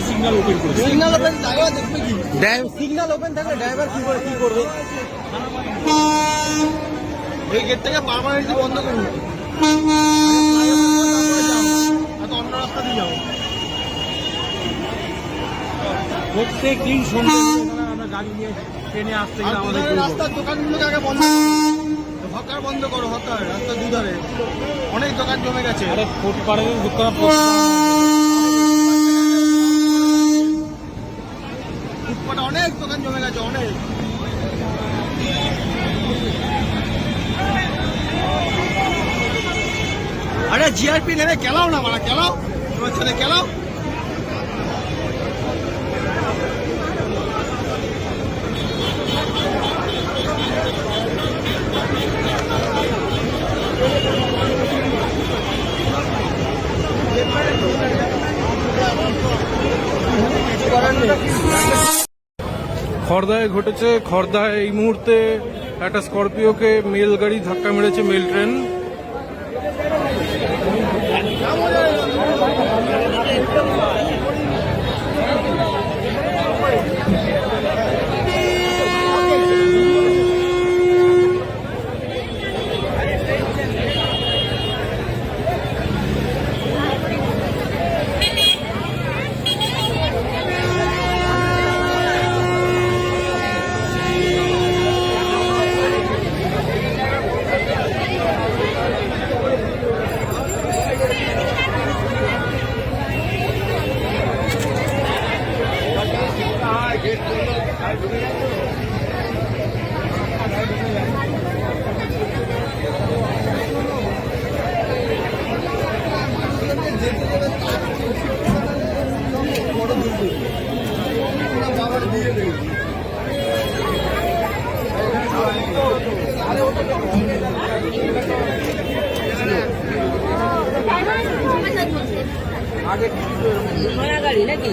Signal open করেছে signal open driver দেখবে কি সিগন্যাল ওপেন থাকলে ড্রাইভার কি করে কি করবে? এই গেটটাকে পার্মানেন্টলি বন্ধ করুন অন্য রাস্তা দিয়ে যাও প্রত্যেক দিন সন্ধ্যে আমরা গাড়ি নিয়ে ট্রেনে আসতে গেলে আমাদের রাস্তার দোকানগুলোকে আগে বন্ধ হকার বন্ধ করো হকার রাস্তার দুধারে। অনেক দোকান জমে গেছে। আরে ফুটপাড়ে দোকান ফুটপাতে অনেক দোকান জমে গেছে অনেক। আরে জিআরপি নেমে কেলাও না মারা কেলাও। তোমার ছেলে কেলাও। খর্দায় ঘটেছে। খর্দায় এই মুহূর্তে একটা স্করপিওকে মেল গাড়ি ধাক্কা মেরেছে মেল ট্রেন। নয়া গাড়ি নাকি?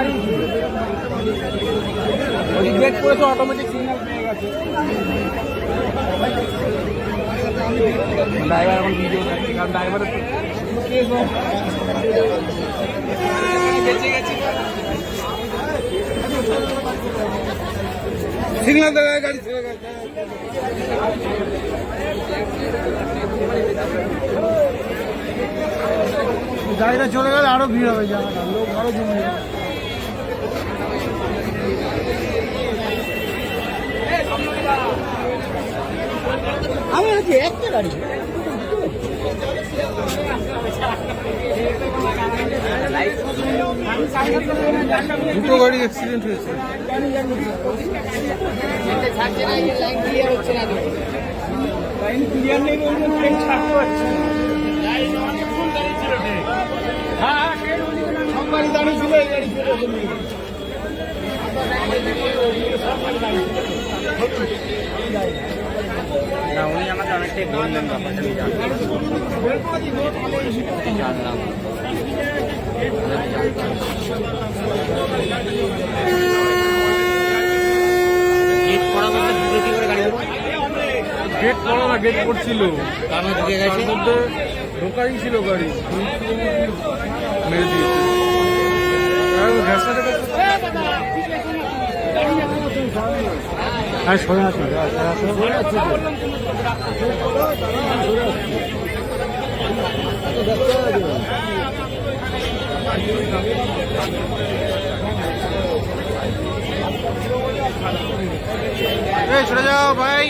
ড্রাইভার ওখানে তখন দাঁড়িয়ে ছিল ওই গেট করে তো অটোমেটিক ড্রাইভার এখন ভিডিও করছে কারণ দেওয়া গাড়ি ছেড়ে গেছে গাড়িটা চলে গেলে আরও ভিড় হবে জায়গাটা লোক আরও জমে যাবে। আমি আছি একটা গাড়ি। দুটো গাড়ি অ্যাক্সিডেন্ট হয়েছে। সব গাড়ি দাঁড়িয়ে ছিল এই গাড়ি চলে না উনি বললেন ব্যাপারটা আমি জানলাম গেট করা বলতে দুটো কি করে গাড়ি গেট করা না গেট তার মধ্যে ঢোকাই ছিল গাড়ি। মেরে দিয়েছে। আর হ্যাঁ সরে আসুন। সরে যাও ভাই।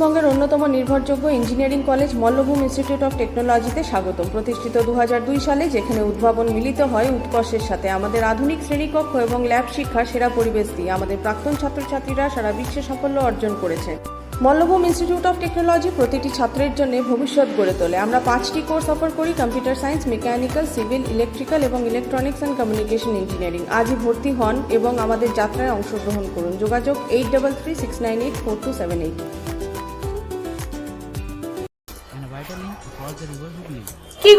পশ্চিমবঙ্গের অন্যতম নির্ভরযোগ্য engineering college Mallabhum institute of টেকনোলজিতে স্বাগতম। প্রতিষ্ঠিত দু হাজার দুই সালে যেখানে উদ্ভাবন মিলিত হয় উৎকর্ষের সাথে। আমাদের আধুনিক শ্রেণীকক্ষ এবং ল্যাব শিক্ষা সেরা পরিবেশ দিয়ে আমাদের প্রাক্তন ছাত্রছাত্রীরা সারা বিশ্বে সাফল্য অর্জন করেছে। মল্লভূম ইনস্টিটিউট অফ টেকনোলজি প্রতিটি ছাত্রের জন্য ভবিষ্যৎ গড়ে তোলে। আমরা পাঁচটি কোর্স অফার করি, computer science, mechanical, civil, electrical এবং ইলেকট্রনিক্স অ্যান্ড কমিউনিকেশন ইঞ্জিনিয়ারিং। আজই ভর্তি হন এবং আমাদের যাত্রায় অংশগ্রহণ করুন। যোগাযোগ eight double three six nine eight four two seven eight.